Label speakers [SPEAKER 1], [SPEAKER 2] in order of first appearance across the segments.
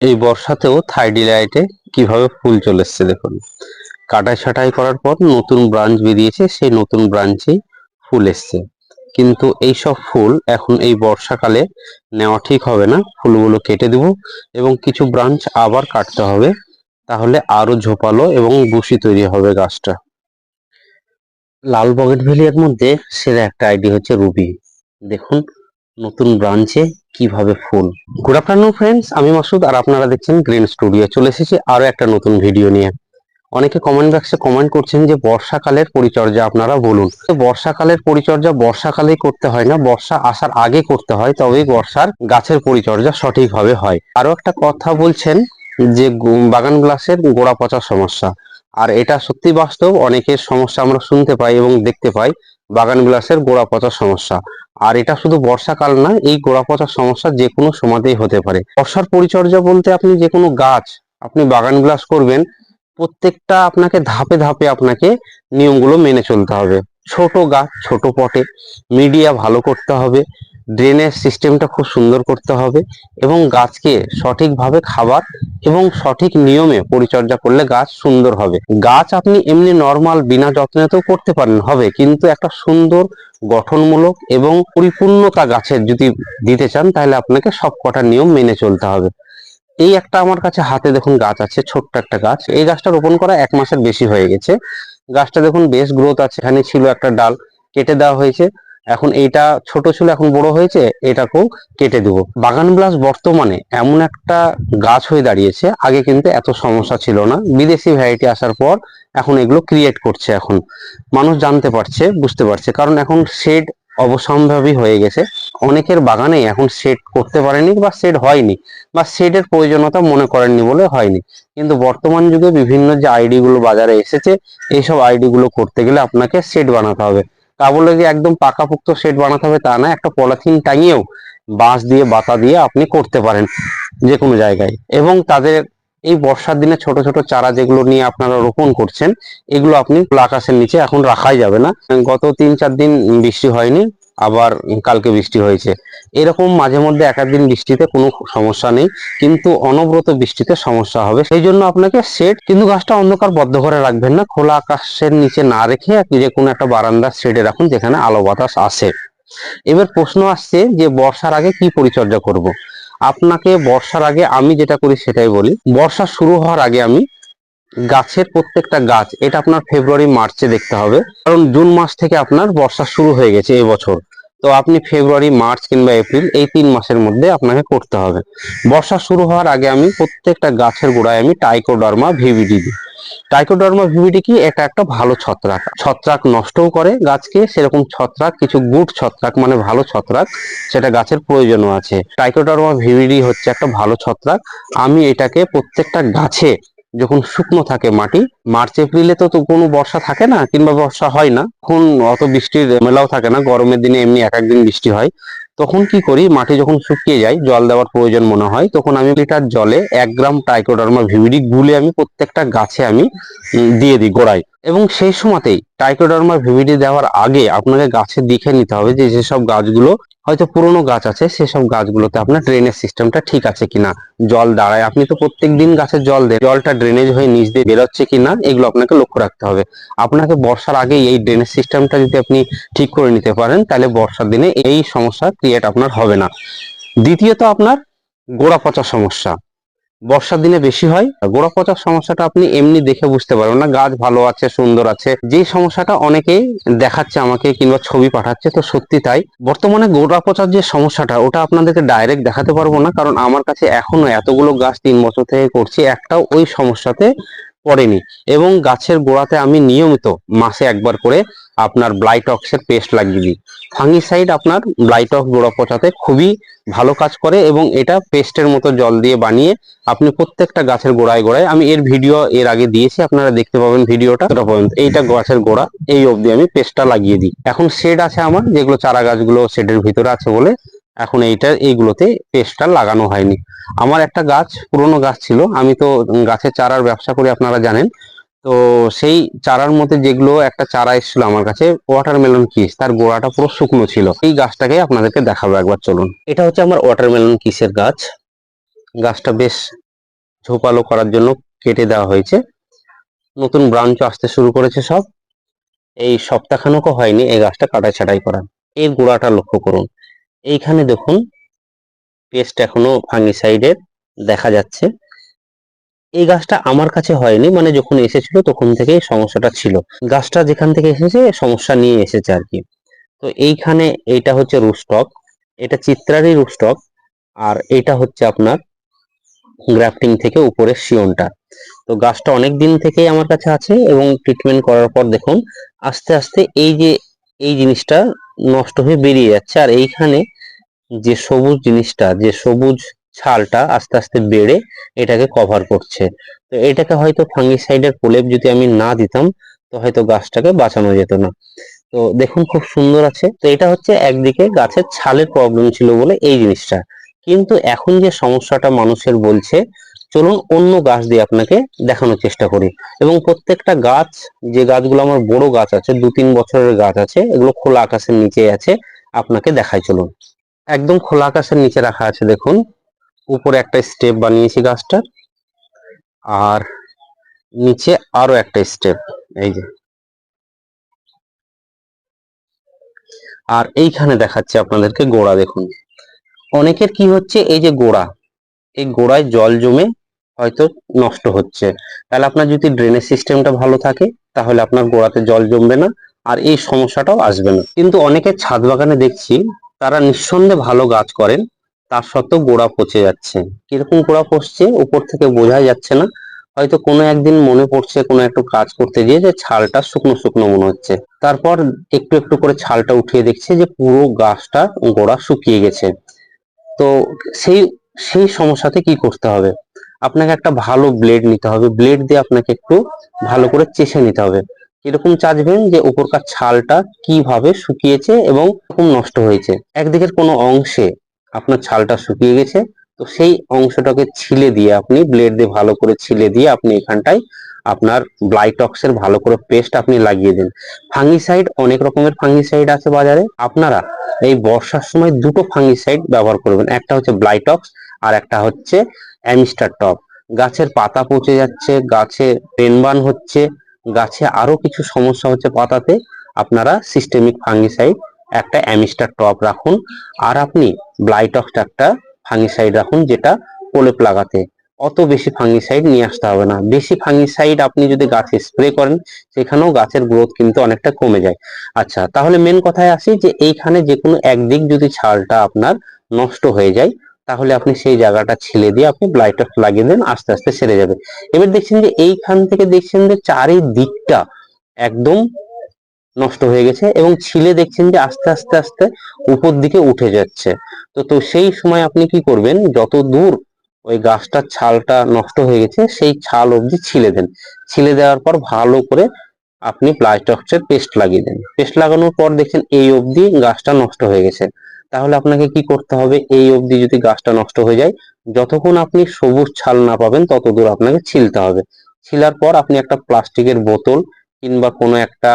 [SPEAKER 1] এই বর্ষাতেও থাইডিলাইটে কীভাবে ফুল চলে এসছে দেখুন। কাটাই ছাটাই করার পর নতুন ব্রাঞ্চ বেরিয়েছে, সেই নতুন ব্রাঞ্চেই ফুল এসছে। কিন্তু এই সব ফুল এখন এই বর্ষাকালে নেওয়া ঠিক হবে না, ফুলগুলো কেটে দেব এবং কিছু ব্রাঞ্চ আবার কাটতে হবে, তাহলে আরও ঝোপালো এবং বুশি তৈরি হবে গাছটা। লাল বগেটভেলিয়ার মধ্যে সেরা একটা আইডি হচ্ছে রুবি। দেখুন নতুন ব্রাঞ্চে কীভাবে ফুল? গুড আফটারনুন ফ্রেন্ডস আমি মাসুদ আর আপনারা দেখছেন গ্রিন স্টুডিও চলে এসেছি আরও একটা নতুন ভিডিও নিয়ে। অনেকে কমেন্ট বক্সে কমেন্ট করছেন যে বর্ষাকালের পরিচর্যা আপনারা বলুন। তো বর্ষাকালের পরিচর্যা বর্ষাকালেই করতে হয় না, বর্ষা আসার আগে করতে হয়, তবেই বর্ষার গাছের পরিচর্যা সঠিকভাবে হয়। আরও একটা কথা বলছেন যে বাগান গ্লাসের গোড়া পচার সমস্যা। আর এটা সত্যি বাস্তব, অনেকের সমস্যা আমরা শুনতে পাই এবং দেখতে পাই। বাগান বিলাসের গোড়া পচার সমস্যা। আর এটা শুধু বর্ষাকাল না, এই গোড়া পচার সমস্যা যে কোনো সময়তেই হতে পারে। বর্ষার পরিচর্যা বলতে আপনি যে কোনো গাছ আপনি বাগান বিলাস করবেন, প্রত্যেকটা আপনাকে ধাপে ধাপে আপনাকে নিয়মগুলো মেনে চলতে হবে। ছোট গাছ ছোট পটে, মিডিয়া ভালো করতে হবে। ড্রেনেজ সিস্টেমটা খুব সুন্দর করতে হবে এবং গাছকে সঠিকভাবে খাবার এবং সঠিক নিয়মে পরিচর্যা করলে গাছ সুন্দর হবে। গাছ আপনি এমনি নর্মাল বিনা যত্নেতেও করতে পারেন, হবে। কিন্তু একটা সুন্দর, গঠনমূলক এবং পরিপূর্ণতা গাছের যদি দিতে চান, তাহলে আপনাকে সব কটা নিয়ম মেনে চলতে হবে। এই একটা আমার কাছে হাতে দেখুন গাছ আছে, ছোট্ট একটা গাছ। এই গাছটা রোপণ করা এক মাসের বেশি হয়ে গেছে। গাছটা দেখুন বেশ গ্রোথ আছে। এখানে ছিল একটা ডাল, কেটে দেওয়া হয়েছে। এখন এইটা ছোট ছিল, এখন বড় হয়েছে, এটাকেও কেটে দেবো। বাগান বিলাস বর্তমানে এমন একটা গাছ হয়ে দাঁড়িয়েছে, আগে কিন্তু এত সমস্যা ছিল না। বিদেশি ভ্যারাইটি আসার পর এখন এগুলো ক্রিয়েট করছে এখন। মানুষ জানতে পারছে, বুঝতে পারছে, কারণ এখন শেড অবসম্ভাবী হয়ে গেছে। অনেকের বাগানে এখন শেড করতে পারেনি বা শেড হয়নি, বা শেডের প্রয়োজনীয়তা মনে করেননি বলে হয়নি। কিন্তু বর্তমান যুগে বিভিন্ন যে আইডি গুলো বাজারে এসেছে, এইসব আইডি গুলো করতে গেলে আপনাকে শেড বানাতে হবে। তা বলে যে একদম পাকাপোক্ত শেড বানাতে হবে তা না একটা পলিথিন টাঙিয়েও বাঁশ দিয়ে, বাতা দিয়ে আপনি করতে পারেন যে কোনো জায়গায়। এবং তাদের এই বর্ষার দিনে ছোট ছোট চারা যেগুলো নিয়ে আপনারা রোপণ করছেন, এগুলো আপনি প্লাকাশের নিচে এখন রাখাই যাবে না। গত তিন চার দিন বৃষ্টি হয়নি আবার কালকে বৃষ্টি হয়েছে। এরকম মাঝে মধ্যে এক বৃষ্টিতে কোনো সমস্যা নেই, কিন্তু অনবরত বৃষ্টিতে সমস্যা হবে। সেই জন্য আপনাকে সেট কিন্তু গাছটা অন্ধকার বদ্ধ করে রাখবেন না, খোলা আকাশের নিচে না রেখে যে কোনো একটা বারান্দার শেডে রাখুন, যেখানে আলো বাতাস আসে। এবার প্রশ্ন আসছে যে বর্ষার আগে কি পরিচর্যা করব। আপনাকে বর্ষার আগে আমি যেটা করি সেটাই বলি। বর্ষা শুরু হওয়ার আগে আমি গাছের প্রত্যেকটা গাছ, এটা আপনার ফেব্রুয়ারি মার্চে দেখতে হবে। কারণ জুন মাস থেকে আপনার বর্ষা শুরু হয়ে গেছে এই বছর তো আপনি ফেব্রুয়ারি মার্চ কিংবা এপ্রিল এই তিন মাসের মধ্যে আপনাকে করতে হবে। বর্ষা শুরু হওয়ার আগে আমি প্রত্যেকটা গাছের গোড়ায় আমি টাইকোডার্মা ভিভিডি দিই। টাইকোডার্মা ভিভিডি কি? এটা একটা ভালো ছত্রাক। ছত্রাক নষ্টও করে গাছকে, সেরকম ছত্রাক, কিছু গুড ছত্রাক মানে ভালো ছত্রাক, সেটা গাছের প্রয়োজনও আছে। টাইকোডার্মা ভিভিডি হচ্ছে একটা ভালো ছত্রাক। আমি এটাকে প্রত্যেকটা গাছে যখন শুকনো থাকে মাটি, মার্চ, এপ্রিলে তো কোনো বর্ষা থাকে না, কিংবা বর্ষা হয় না, তখন অত বৃষ্টির মেলাও থাকে না, গরমের দিনে এমনি এক একদিন বৃষ্টি হয়। তখন কি করি, মাটি যখন শুকিয়ে যায়, জল দেওয়ার প্রয়োজন মনে হয়, তখন আমি লিটার জলে এক গ্রাম টাইকোডার্মা ভিভিডি গুলে আমি প্রত্যেকটা গাছে আমি দিয়ে দিই গোড়ায়। এবং সেই সময়তেই টাইকোডার্মা ভিভিডি দেওয়ার আগে আপনাকে গাছে দেখে নিতে হবে যে, যেসব গাছগুলো হয়তো পুরনো গাছ আছে, সেসব গাছগুলোতে আপনার ড্রেনেজ সিস্টেমটা ঠিক আছে কিনা, জল দাঁড়ায়। আপনি তো প্রত্যেক দিন গাছে জল দেন, জলটা ড্রেনেজ হয়ে নিচ দিয়ে বেরোচ্ছে কিনা, এগুলো আপনাকে লক্ষ্য রাখতে হবে। আপনাকে বর্ষার আগে এই ড্রেনেজ সিস্টেমটা যদি আপনি ঠিক করে নিতে পারেন, তাহলে বর্ষার দিনে এই সমস্যা ক্রিয়েট আপনার হবে না। দ্বিতীয়ত আপনার গোড়া পচা সমস্যা। বর্ষার দিনে বেশি হয় গোড়া পচার সমস্যাটা আপনি এমনি দেখে বুঝতে পারবেন না, গাছ ভালো আছে, সুন্দর আছে। যে সমস্যাটা অনেকেই দেখাচ্ছে আমাকে কিংবা ছবি পাঠাচ্ছে, তো সত্যি তাই। বর্তমানে গোড়া পচার যে সমস্যাটা, ওটা আপনাদেরকে ডাইরেক্ট দেখাতে পারব না, কারণ আমার কাছে এখনও এতগুলো গাছ তিন বছর থেকে করছি, একটাও ওই সমস্যাতে পড়েনি। এবং গাছের গোড়াতে আমি নিয়মিত মাসে একবার করে আপনার ব্লাইটক্সের পেস্ট লাগিয়ে দিই। ফাঙ্গিসাইড আপনার ব্লাইটক্স গোড়া পচাতে খুবই ভালো কাজ করে এবং এটা পেস্টের মতো জল দিয়ে বানিয়ে আপনি প্রত্যেকটা গাছের গোড়ায় গোড়ায়, আমি এর ভিডিও এর আগে দিয়েছি, আপনারা দেখতে পাবেন ভিডিওটা পর্যন্ত এইটা গাছের গোড়া, এই অবধি আমি পেস্টটা লাগিয়ে দিই। এখন শেড আছে আমার, যেগুলো চারা গাছগুলো শেডের ভিতরে আছে বলে, এখন এইটা এইগুলোতে পেস্টটা লাগানো হয়নি। আমার একটা গাছ, পুরনো গাছ ছিল, আমি তো গাছের চারার ব্যবসা করি আপনারা জানেন তো সেই চারার মধ্যে যেগুলো একটা চারা এসেছিল আমার কাছে ওয়াটারমেলন কিস তার গোড়াটা পুরো শুকনো ছিল। এই গাছটাকে আপনাদেরকে দেখাবো একবার, চলুন। এটা হচ্ছে আমার ওয়াটারমেলন কিসের গাছ। গাছটা বেশ ঝোপালো করার জন্য কেটে দেওয়া হয়েছে। নতুন ব্রাঞ্চ আসতে শুরু করেছে সব। এই সপ্তাহখানেকও হয়নি এই গাছটা কাটা ছাটাই করা এর গোড়াটা লক্ষ্য করুন। এইখানে দেখুন পেস্ট এখনও ফাঙ্গিসাইডের দেখা যাচ্ছে। এই গাছটা আমার কাছে হয়নি মানে যখন এসেছিল তখন থেকে সমস্যাটা ছিল। গাছটা যেখান থেকে এসেছে, সমস্যা নিয়ে এসেছে আর কি। তো এইখানে এইটা হচ্ছে রুস্টক এটা চিত্রারই রুস্টক আর এটা হচ্ছে আপনার গ্রাফটিং থেকে উপরের শিওনটা। তো গাছটা অনেক দিন থেকেই আমার কাছে আছে এবং ট্রিটমেন্ট করার পর দেখুন, আস্তে আস্তে এই যে, এই জিনিসটা নষ্ট হয়ে বেরিয়ে যাচ্ছে। আর এইখানে যে সবুজ জিনিসটা, যে সবুজ ছালটা আস্তে আস্তে বেড়ে এটাকে কভার করছে। তো এটাকে হয়তো ফাঙ্গিসাইডের প্রলেপ যদি আমি না দিতাম, তো হয়তো গাছটাকে বাঁচানো যেত না। তো দেখুন খুব সুন্দর আছে। তো এটা হচ্ছে একদিকে গাছের ছালের প্রবলেম ছিল বলে এই জিনিসটা। কিন্তু এখন যে সমস্যাটা মানুষের বলছে, চলুন অন্য গাছ দিয়ে আপনাকে দেখানোর চেষ্টা করি। এবং প্রত্যেকটা গাছ, যে গাছগুলো আমার বড় গাছ আছে, দু তিন বছরের গাছ আছে, এগুলো খোলা আকাশের নিচে আছে, আপনাকে দেখাই চলুন। একদম খোলা আকাশের নিচে রাখা আছে, দেখুন। উপরে একটা স্টেপ বানিয়েছি গাছটার আর নিচে আরও একটা স্টেপ এই যে। আর এইখানে দেখাচ্ছে আপনাদেরকে গোড়া দেখুন। অনেকের কি হচ্ছে, এই যে গোড়া, এই গোড়ায় জল জমে হয়তো নষ্ট হচ্ছে। তাহলে আপনার যদি ড্রেনেজ সিস্টেমটা ভালো থাকে, তাহলে আপনার গোড়াতে জল জমবে না, আর এই সমস্যাটাও আসবে না। কিন্তু অনেকের ছাদ বাগানে দেখছি, তারা নিঃসন্দেহে ভালো গাছ করেন তার সত্ত্বেও গোড়া পচে যাচ্ছে। কীরকম গোড়া পচছে উপর থেকে বোঝা যাচ্ছে না। হয়তো কোনো একদিন মনে পড়ছে কোনো একটু কাজ করতে গিয়ে যে ছালটা শুকনো শুকনো মনে হচ্ছে। তারপর একটু একটু করে ছালটা উঠিয়ে দেখছে যে পুরো গাছটা গোড়া শুকিয়ে গেছে। তো সেই সেই সমস্যাতে কি করতে হবে? আপনাকে একটা ভালো ব্লেড নিতে হবে। ব্লেড দিয়ে আপনাকে একটু ভালো করে চেষে নিতে হবে। কীরকম চাচবেন যে উপরকার ছালটা কীভাবে শুকিয়েছে এবং এরকম নষ্ট হয়েছে? একদিকের কোনো অংশে আপনার ছালটা শুকিয়ে গেছে, তো সেই অংশটাকে ছিলে দিয়ে আপনি ব্লেড দিয়ে ভালো করে ছিলে দিয়ে আপনি এখানটায় আপনার ব্লাইটক্সের ভালো করে পেস্ট আপনি লাগিয়ে দিন। ফাঙ্গিসাইড অনেক রকমের ফাঙ্গিসাইড আছে বাজারে। আপনারা এই বর্ষার সময় দুটো ফাঙ্গিসাইড ব্যবহার করবেন। একটা হচ্ছে ব্লাইটক্স আর একটা হচ্ছে অ্যামিস্টার টপ গাছের পাতা পচে যাচ্ছে, গাছে পেনবান হচ্ছে, গাছে আরও কিছু সমস্যা হচ্ছে পাতাতে, আপনারা সিস্টেমিক ফাঙ্গিসাইড একটা অ্যামিস্টার টপ রাখুন, আর আপনি ব্লাইটক্স একটা ফাঙ্গিসাইড রাখুন যেটা প্রলেপ লাগাতে। অত বেশি ফাঙ্গিসাইড নিয়ে আসতে হবে না। বেশি ফাঙ্গিসাইড আপনি যদি গাছে স্প্রে করেন, সেখানেও গাছের গ্রোথ কিন্তু অনেকটা কমে যায়। আচ্ছা তাহলে মেন কথায় আসি যে এইখানে যে কোনো একদিক যদি ছালটা আপনার নষ্ট হয়ে যায়, তাহলে আপনি সেই জায়গাটা ছেলে দিয়ে আপনি ব্লাইটক্স লাগিয়ে দেন, আস্তে আস্তে সেরে যাবে। এবার দেখছেন যে এইখান থেকে দেখছেন যে চারিদিকটা একদম নষ্ট হয়ে গেছে এবং ছিলে দেখছেন যে আস্তে আস্তে আস্তে উপর দিকে উঠে যাচ্ছে। তো তো সেই সময় আপনি কি করবেন? যত দূর ওই গাছটার ছালটা নষ্ট হয়ে গেছে, সেই ছাল অবধি ছিলে দেন। ছিলে দেওয়ার পর ভালো করে আপনি প্লাস্টক্সের পেস্ট লাগিয়ে দেন। পেস্ট লাগানোর পর দেখছেন এই অবধি গাছটা নষ্ট হয়ে গেছে। তাহলে আপনাকে কি করতে হবে? এই অবধি যদি গাছটা নষ্ট হয়ে যায়, যতক্ষণ আপনি সবুজ ছাল না পাবেন, তত দূর আপনাকে ছিলতে হবে। ছিলার পর আপনি একটা প্লাস্টিকের বোতল কিংবা কোনো একটা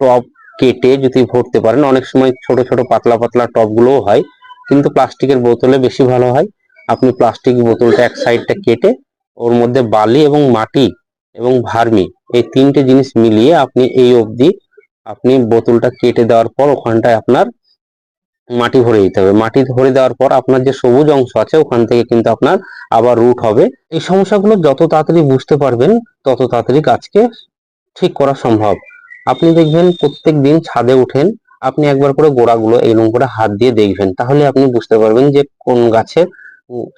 [SPEAKER 1] টব কেটে যদি ভরতে পারেন, অনেক সময় ছোট ছোট, পাতলা পাতলা টব গুলোও হয়, কিন্তু প্লাস্টিকের বোতলে বেশি ভালো হয়। আপনি প্লাস্টিক বোতলটা এক সাইডটা কেটে, ওর মধ্যে বালি এবং মাটি এবং ভার্মি এই তিনটে জিনিস মিলিয়ে আপনি এই অবধি আপনি বোতলটা কেটে দেওয়ার পর ওখানটায় আপনার মাটি ভরে দিতে হবে। মাটি ভরে দেওয়ার পর আপনার যে সবুজ অংশ আছে, ওখান থেকে কিন্তু আপনার আবার রুট হবে। এই সমস্যাগুলো যত তাড়াতাড়ি বুঝতে পারবেন, তত তাড়াতাড়ি গাছকে ঠিক করা সম্ভব। আপনি দেখবেন প্রত্যেক দিন ছাদে উঠেন আপনি একবার করে গোড়াগুলো এরকম করে হাত দিয়ে দেখবেন। তাহলে আপনি বুঝতে পারবেন যে কোন গাছের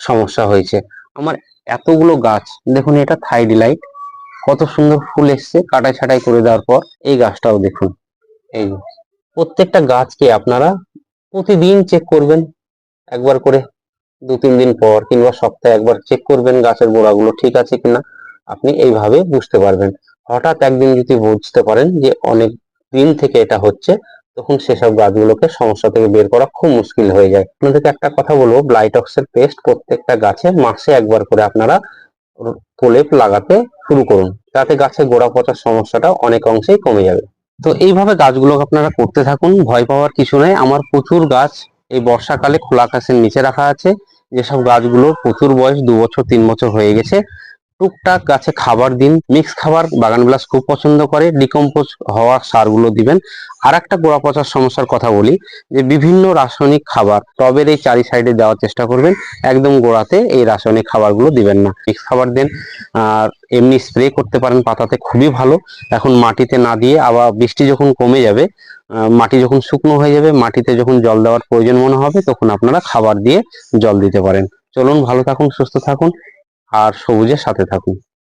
[SPEAKER 1] সমস্যা হয়েছে। আমার এতগুলো গাছ, দেখুন এটা থাইডিলাইট কত সুন্দর ফুল এসছে, কাটাই ছাটাই করে দেওয়ার পর এই গাছটাও দেখুন। এই। প্রত্যেকটা গাছকে আপনারা প্রতিদিন চেক করবেন। একবার করে দু, তিন দিন পর কিংবা সপ্তাহে একবার চেক করবেন গাছের গোড়াগুলো ঠিক আছে কিনা। আপনি এইভাবে বুঝতে পারবেন। হঠাৎ একদিন যদি বুঝতে পারেন যে অনেক দিন থেকে এটা হচ্ছে, তখন সেসব গাছগুলোকে সমস্যা থেকে বের করা খুব মুশকিল হয়ে যায়। আপনাদেরকে একটা কথা বলব ব্লাইটক্সের পেস্ট প্রত্যেকটা গাছে মাসে একবার করে আপনারা প্রলেপ লাগাতে শুরু করুন। তাতে গাছের গোড়া পচার সমস্যাটা অনেক অংশেই কমে যাবে। তো এইভাবে গাছগুলো আপনারা করতে থাকুন, ভয় পাওয়ার কিছু নেই। আমার প্রচুর গাছ এই বর্ষাকালে খোলা আকাশের নিচে রাখা আছে। যেসব গাছগুলোর প্রচুর বয়স, দু বছর, তিন বছর হয়ে গেছে টুকটাক গাছে খাবার দিন। মিক্স খাবার বাগান বিলাস খুব পছন্দ করে। ডিকম্পোজ হওয়া সারগুলো দিবেন। আর একটা গোড়া পচার সমস্যার কথা বলি, যে বিভিন্ন রাসায়নিক খাবার টবের এই চারি সাইডে দেওয়ার চেষ্টা করবেন। একদম গোড়াতে এই রাসায়নিক খাবারগুলো দিবেন না। মিক্স খাবার দেন। আর এমনি স্প্রে করতে পারেন পাতাতে, খুবই ভালো। এখন মাটিতে না দিয়ে আবার বৃষ্টি যখন কমে যাবে মাটি যখন শুকনো হয়ে যাবে, মাটিতে যখন জল দেওয়ার প্রয়োজন মনে হবে, তখন আপনারা খাবার দিয়ে জল দিতে পারেন। চলুন, ভালো থাকুন, সুস্থ থাকুন। আর সবুজের সাথে থাকুন।